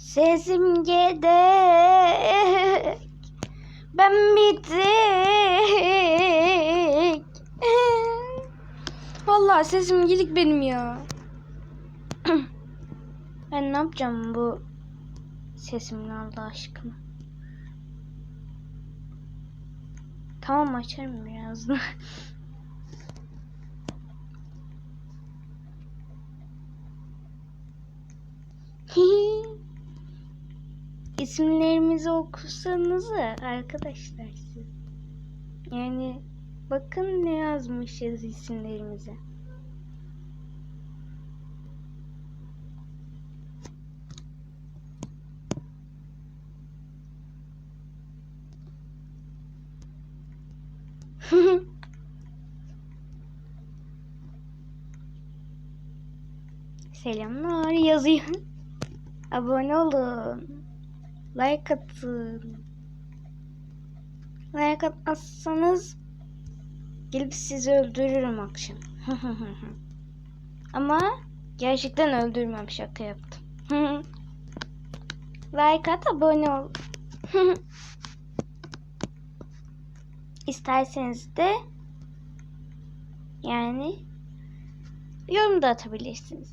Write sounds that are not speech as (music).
Sesim gedek. Ben bitik. Vallahi sesim gidik benim ya. (clears throat) ben ne yapacağım bu sesimle Allah aşkına. Tamam açarım birazdan. (laughs) İsimlerimizi okusanız arkadaşlar siz. Yani bakın ne yazmışız isimlerimize. (laughs) Selamlar yazıyor. Abone olun. Like atın. Like atmazsanız gelip sizi öldürürüm akşam. (laughs) Ama gerçekten öldürmem şaka yaptım. (laughs) like at abone ol. (laughs) İsterseniz de yani yorum da atabilirsiniz.